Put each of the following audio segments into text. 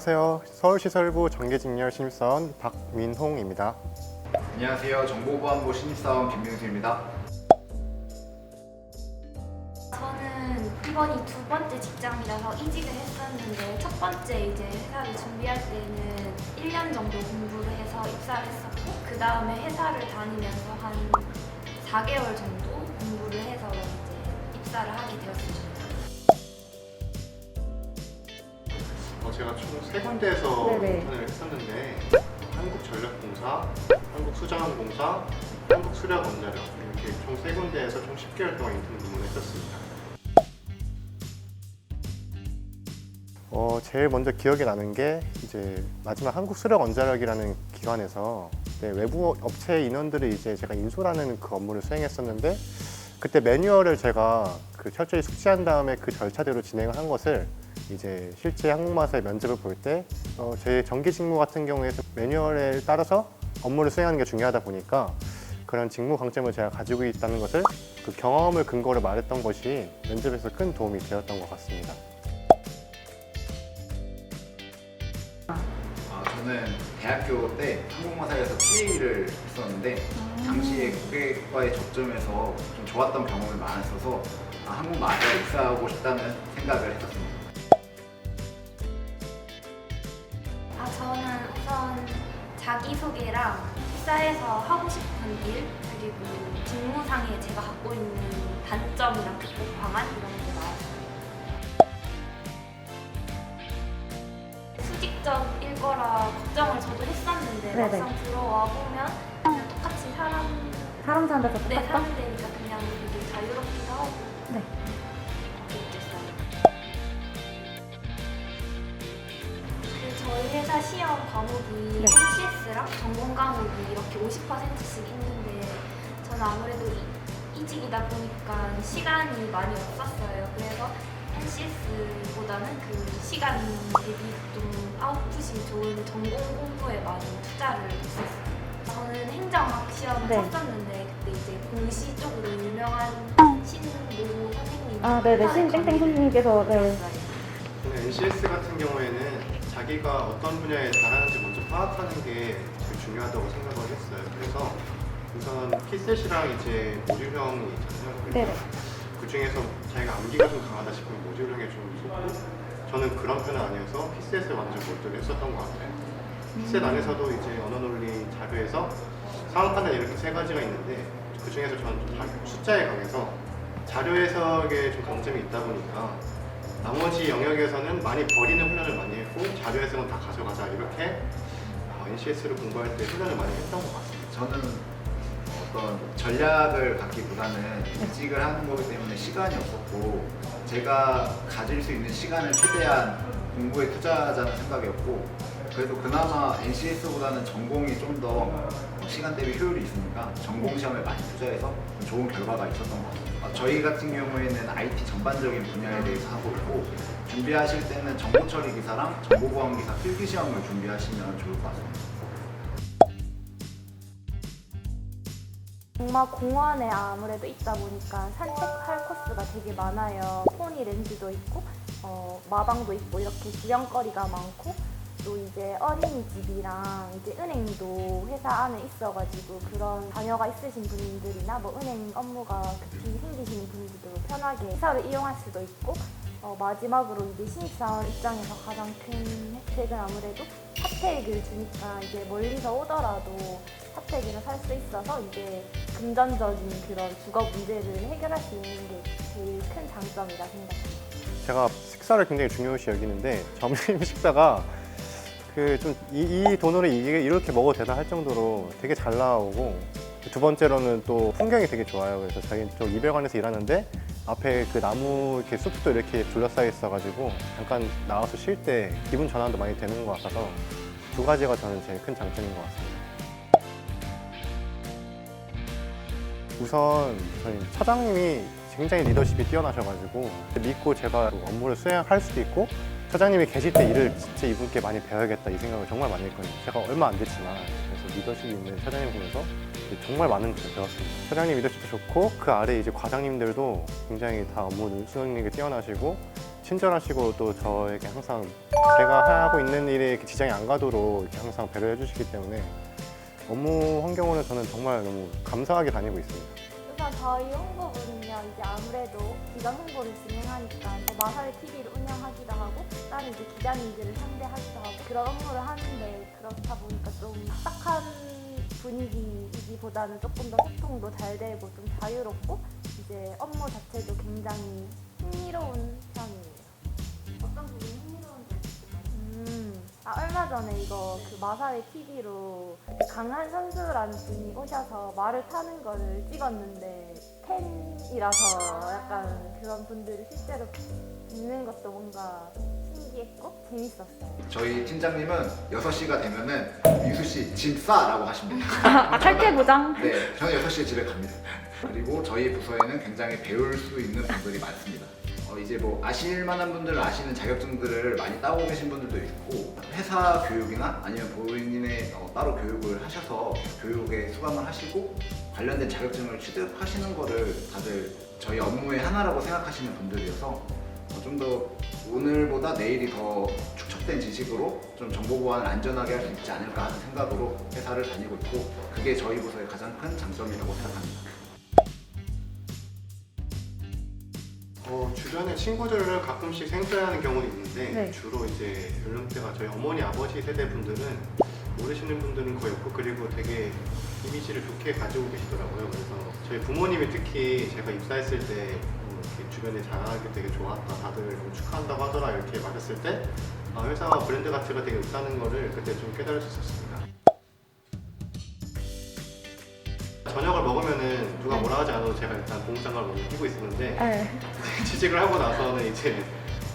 안녕하세요. 서울시설부 전개직렬 신입사원 박민홍입니다. 안녕하세요. 정보보안부 신입사원 김민수입니다. 저는 이번이 두 번째 직장이라서 이직을 했었는데 첫 번째 이제 회사를 준비할 때는 1년 정도 공부를 해서 입사를 했었고 그 다음에 회사를 다니면서 한 4개월 정도 공부를 해서 이제 입사를 하게 되었습니다. 제가 총 세 군데에서 네네. 인턴을 했었는데 한국전력공사, 한국수자원공사, 한국수력원자력 이렇게 총 세 군데에서 총 10개월 동안 인턴 근무를 했었습니다. 어, 제일 먼저 기억에 나는 게 이제 마지막 한국수력원자력이라는 기관에서 네, 외부 업체 인원들을 이제 제가 인솔하는 그 업무를 수행했었는데 그때 매뉴얼을 제가 그 철저히 숙지한 다음에 그 절차대로 진행을 한 것을 이제 실제 한국 마사의 면접을 볼때 어, 제 정기 직무 같은 경우에 매뉴얼에 따라서 업무를 수행하는 게 중요하다 보니까 그런 직무 강점을 제가 가지고 있다는 것을 그 경험을 근거로 말했던 것이 면접에서 큰 도움이 되었던 것 같습니다. 아, 저는 대학교 때 한국마사에서 PA를 했었는데 당시에 고객과의 접점에서 좀 좋았던 경험이 많았어서 아, 한국마사에 입사하고 싶다는 생각을 했었습니다. 자기소개랑 회사에서 하고 싶은 일 그리고 직무상에 제가 갖고 있는 단점이랑 극복 방안 이런 게 나왔어요. 수직적일 거라 걱정을 저도 했었는데 네네. 막상 들어와 보면 그냥 똑같이 사람 사람 사는 데서 내 똑같다? 사는 데니까 그냥 되게 자유롭기도 하고 네. 회사 시험 과목이 네. NCS랑 전공 과목이 이렇게 50%씩 있는데 저는 아무래도 이, 이직이다 보니까 시간이 많이 없었어요. 그래서 NCS보다는 그 시간 대비 좀 아웃풋이 좋은 전공 공부에 많이 투자를 했었어요. 저는 행정학 시험을 네. 쳤었는데 그때 이제 공시 쪽으로 유명한 신모 선생님이 아, 네네. 신땡땡 선생님께서, 네. 저는 NCS 같은 경우에는 자기가 어떤 분야에 잘하는지 먼저 파악하는 게 되게 중요하다고 생각을 했어요. 그래서 우선 피셋이랑 이제 모듈형이 있잖아요. 네네. 그 중에서 자기가 암기가 좀 강하다 싶으면 모듈형에 좀 쏟고 저는 그런 편은 아니어서 피셋을 완전 몰두를 했었던 것 같아요. 피셋 안에서도 이제 언어 논리 자료에서 상황 판단 이렇게 세 가지가 있는데 그 중에서 저는 좀 자- 숫자에 강해서 자료 해석에 좀 강점이 있다 보니까 나머지 영역에서는 많이 버리는 훈련을 많이 했고 자료 해석은 다 가져가자 이렇게 어, NCS를 공부할 때 훈련을 많이 했던 것 같습니다. 저는 어떤 전략을 갖기보다는 이직을 하는 거기 때문에 시간이 없었고 제가 가질 수 있는 시간을 최대한 공부에 투자하자는 생각이었고 그래도 그나마 NCS보다는 전공이 좀더 시간 대비 효율이 있으니까 전공 시험에 많이 투자해서 좀 좋은 결과가 있었던 것 같아요. 어, 저희 같은 경우에는 IT 전반적인 분야에 대해서 하고 있고 준비하실 때는 정보 처리 기사랑 정보 보안 기사 필기 시험을 준비하시면 좋을 것 같습니다. 동마 공원에 아무래도 있다 보니까 산책할 코스가 되게 많아요. 포니 렌즈도 있고, 어, 마방도 있고, 이렇게 구경거리가 많고, 또 이제 어린이집이랑 이제 은행도 회사 안에 있어가지고 그런 자녀가 있으신 분들이나 뭐 은행 업무가 급히 생기시는 분들도 편하게 회사를 이용할 수도 있고, 어, 마지막으로 이제 신입사원 입장에서 가장 큰 혜택은 아무래도 핫택을 주니까 이제 멀리서 오더라도 핫택이를 살수 있어서 이제 금전적인 그런 주거 문제를 해결할 수 있는 게 제일 큰 장점이라 생각합니다. 제가 식사를 굉장히 중요시 여기는데 점심 식사가 그 좀이 돈으로 이게 이렇게 먹어도 되나 할 정도로 되게 잘 나오고 두 번째로는 또 풍경이 되게 좋아요. 그래서 저희 또 이별관에서 일하는데 앞에 그 나무 이렇게 숲도 이렇게 둘러싸여 있어가지고 잠깐 나와서 쉴 때 기분 전환도 많이 되는 것 같아서 두 가지가 저는 제일 큰 장점인 것 같습니다. 우선 저희 차장님이 굉장히 리더십이 뛰어나셔가지고 믿고 제가 업무를 수행할 수도 있고 차장님이 계실 때 일을 진짜 이분께 많이 배워야겠다 이 생각을 정말 많이 했거든요. 제가 얼마 안 됐지만 그래서 리더십이 있는 차장님 보면서 정말 많은 것을 배웠습니다. 차장님 리더십도 좋고 그 아래 이제 과장님들도 굉장히 다 업무 수행력이 뛰어나시고 친절하시고 또 저에게 항상 제가 하고 있는 일에 지장이 안 가도록 항상 배려해 주시기 때문에 업무 환경으로는 저는 정말 너무 감사하게 다니고 있습니다. 우선 저희 홍보 이제 아무래도 기관 홍보를 진행하니까 또 마사회 TV를 운영하기도 하고 다른 이제 기자님들을 상대하기도 하고 그런 업무를 하는데 그렇다 보니까 좀 딱한 분위기이기보다는 조금 더 소통도 잘 되고 좀 자유롭고 이제 업무 자체도 굉장히 흥미로운 편이에요. 아 얼마 전에 이거 그 마사회 TV로 강한 선수라는 분이 오셔서 말을 타는 거를 찍었는데 팬이라서 약간 그런 분들을 실제로 뵙는 것도 뭔가 신기했고 재밌었어요. 저희 팀장님은 6시가 되면은 민수 씨 짐 싸라고 하십니다. 아, 탈퇴 보장. 네, 저는 6시에 집에 갑니다. 그리고 저희 부서에는 굉장히 배울 수 있는 분들이 많습니다. 어, 이제 뭐 아실 만한 분들 아시는 자격증들을 많이 따고 계신 분들도 있고 회사 교육이나 아니면 본인의 어, 따로 교육을 하셔서 교육에 수강을 하시고 관련된 자격증을 취득하시는 거를 다들 저희 업무의 하나라고 생각하시는 분들이어서 어, 좀더 오늘보다 내일이 더 축적된 지식으로 좀 정보 보안을 안전하게 할 수 있지 않을까 하는 생각으로 회사를 다니고 있고 그게 저희 부서의 가장 큰 장점이라고 생각합니다. 어, 주변에 친구들을 가끔씩 생소해하는 경우도 있는데 네. 주로 이제 연령대가 저희 어머니 아버지 세대 분들은 모르시는 분들은 거의 없고 그리고 되게 이미지를 좋게 가지고 계시더라고요. 그래서 저희 부모님이 특히 제가 입사했을 때 음, 이렇게 주변에 자랑하기 되게 좋았다, 다들 너무 축하한다고 하더라 이렇게 말했을 때 아, 회사가 브랜드 가치가 되게 있다는 거를 그때 좀 깨달을 수 있었습니다. 않아도 제가 일단 공장을 먼저 끼고 있었는데 네. 취직을 하고 나서는 이제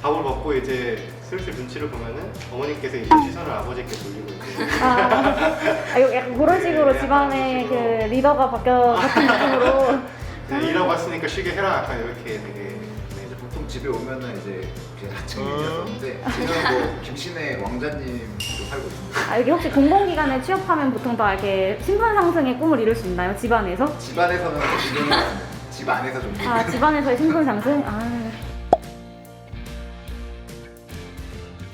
밥을 먹고 이제 슬슬 눈치를 보면은 어머니께서 이제 시선을 아버지께 돌리고 있고 아, 아, 이거 약간 그런 식으로 네, 집안의 그 그런 식으로. 리더가 바뀌어 같은 느낌으로. 이제 일하고 왔으니까 쉬게 해라 약간 이렇게 되게 네. 이제 보통 집에 오면은 이제 제 어. 하층이었는데 지금 뭐 김신혜 왕자님도 살고 있습니다. 아, 여기 혹시 공공기관에 취업하면 보통 다 이렇게 신분 상승의 꿈을 이룰 수 있나요? 집안에서? 집안에서는 맞습니다. 집 안에서 좀 아, 집안에서의 신분 상승? 아.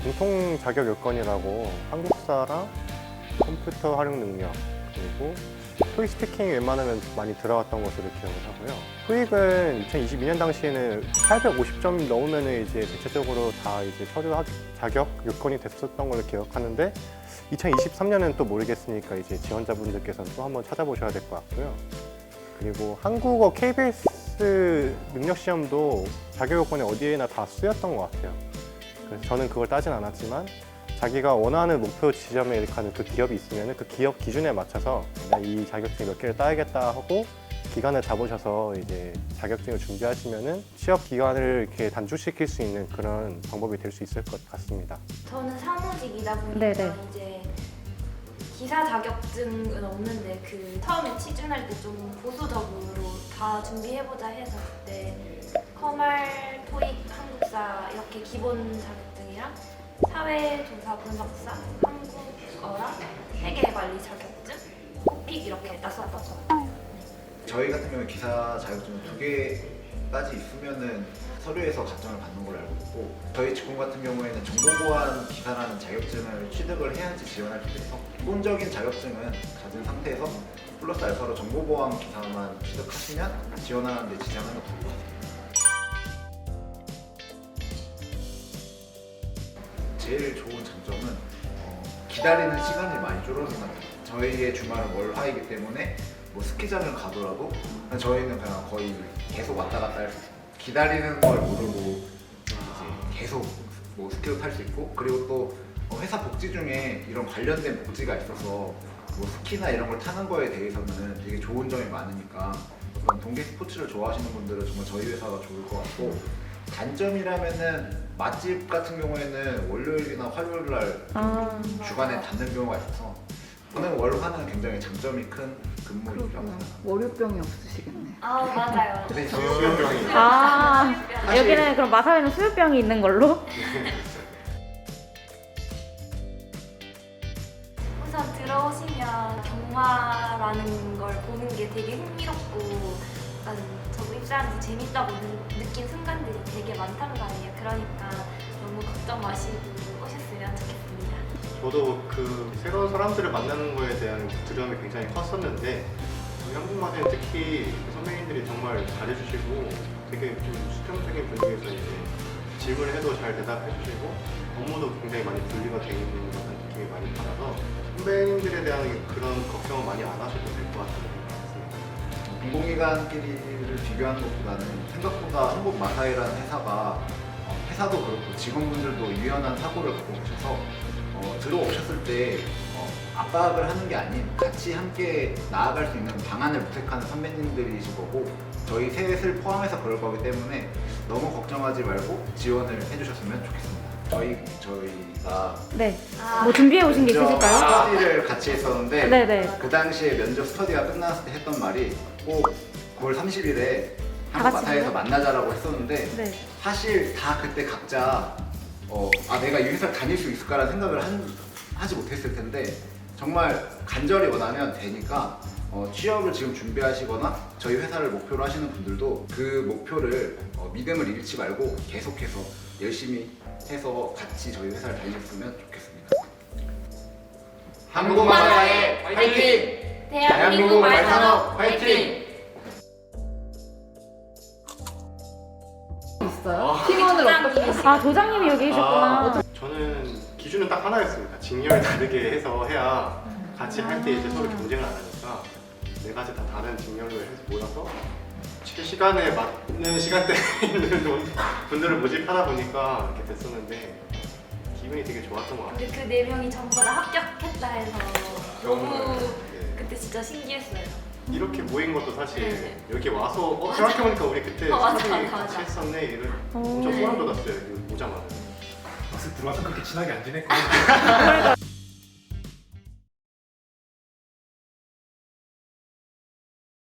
공통 자격 요건이라고 한국사랑 컴퓨터 활용 능력 그리고 토익 스피킹 웬만하면 많이 들어갔던 것으로 기억을 하고요. 토익은 2022년 당시에는 850점 넘으면 이제 대체적으로 다 이제 서류 학- 자격 요건이 됐었던 걸로 기억하는데 2023년은 또 모르겠으니까 이제 지원자분들께서는 또 한번 찾아보셔야 될 것 같고요. 그리고 한국어 KBS 능력 시험도 자격 요건에 어디에나 다 쓰였던 것 같아요. 그래서 저는 그걸 따진 않았지만 자기가 원하는 목표 지점에 가는 그 기업이 있으면 그 기업 기준에 맞춰서 이 자격증 몇 개를 따야겠다 하고 기간을 잡으셔서 이제 자격증을 준비하시면은 취업 기간을 이렇게 단축시킬 수 있는 그런 방법이 될 수 있을 것 같습니다. 저는 사무직이다 보니까 네네. 이제 기사 자격증은 없는데 그 처음에 취준할 때 좀 보수적으로 다 준비해보자 해서 그때 커말, 토익, 한국사 이렇게 기본 자격증이랑 사회조사 분석사, 한국어랑 회계관리 자격증, 픽 이렇게 땄었던 것 같아요. 저희 같은 경우에 기사 자격증 두 개까지 있으면은 서류에서 가점을 받는 걸로 알고 있고 저희 직군 같은 경우에는 정보보안 기사라는 자격증을 취득을 해야지 지원할 수 있어서 기본적인 자격증은 가진 상태에서 플러스 알파로 정보보안 기사만 취득하시면 지원하는 데 지장은 없을 것 같아요. 제일 좋은 장점은 어, 기다리는 시간이 많이 줄어든다. 저희의 주말은 월화이기 때문에 뭐 스키장을 가더라도 저희는 그냥 거의 계속 왔다 갔다 할 수 있어요. 기다리는 걸 모르고 이제 계속 뭐 스키도 탈 수 있고 그리고 또 어, 회사 복지 중에 이런 관련된 복지가 있어서 뭐 스키나 이런 걸 타는 거에 대해서는 되게 좋은 점이 많으니까 동계 스포츠를 좋아하시는 분들은 정말 저희 회사가 좋을 것 같고 단점이라면은 맛집 같은 경우에는 월요일이나 화요일 날 아. 주간에 닫는 경우가 있어서 저는 월화는 굉장히 장점이 큰 근무이라고 그렇구나. 생각합니다. 월요병이 없으시겠네. 아 맞아요. 근데 수요병이 아. 여기는 그럼 마사회는 수유병이 있는 걸로? 우선 들어오시면 경마라는 걸 보는 게 되게 흥미롭고 약간 저도 입사하면서 재밌다고 느, 느낀 순간들이 되게 많단 말이에요. 그러니까 너무 걱정 마시고 오셨으면 좋겠습니다. 저도 그 새로운 사람들을 만나는 거에 대한 두려움이 굉장히 컸었는데 저희 한국마다는 특히 그 선배님들이 정말 잘해주시고 되게 좀 수평적인 분위기에서 이제 질문을 해도 잘 대답해 주시고 업무도 굉장히 많이 분리가 되어 있는 것 같은 느낌이 많이 받아서 선배님들에 대한 그런 걱정은 많이 안 하셔도 될것 듭니다. 공공기관끼리를 비교하는 것보다는 생각보다 한국 마사이라는 회사가 어, 회사도 그렇고 직원분들도 유연한 사고를 갖고 계셔서 어, 들어오셨을 때 어, 압박을 하는 게 아닌 같이 함께 나아갈 수 있는 방안을 모색하는 선배님들이실 거고 저희 셋을 포함해서 그럴 거기 때문에 너무 걱정하지 말고 지원을 해주셨으면 좋겠습니다. 저희 저희가 네. 아, 뭐 준비해 오신 게 면접 있으실까요? 스터디를 같이 했었는데 네네. 그 당시에 면접 스터디가 끝났을 때 했던 말이 꼭 9월 30일에 다 한국 같이 마타에서 모여? 만나자라고 했었는데 네. 사실 다 그때 각자 어, 아 내가 이 회사를 다닐 수 있을까라는 생각을 한, 하지 못했을 텐데 정말 간절히 원하면 되니까 어, 취업을 지금 준비하시거나 저희 회사를 목표로 하시는 분들도 그 목표를 어, 믿음을 잃지 말고 계속해서 열심히 해서 같이 저희 회사를 다니셨으면 좋겠습니다. 한국마사의 화이팅! 대한민국 말산업 화이팅! 있어요? 팀원을 어떻게 아 도장님이 여기 계셨구나. 아, 저는 기준은 딱 하나였습니다. 직렬 다르게 해서 해야 같이 할 때 이제 서로 경쟁을 안 하니까 네 가지 다 다른 직렬로 해서 모여서 실시간에 맞는 시간대에 있는 분- 분들을 모집하다 보니까 이렇게 됐었는데 기분이 되게 좋았던 것 같아요. 근데 그 네 명이 전부 다 합격했다 해서 너무 네. 그때 진짜 신기했어요. 이렇게 모인 것도 사실 네. 여기 와서 어, 생각해보니까 우리 그때 어, 맞아, 스터디 맞아, 같이 맞아. 했었네 이런 오. 엄청 소름 돋았어요. 여기 오자마자. 벌써 들어와서 그렇게 친하게 안 지냈거든요.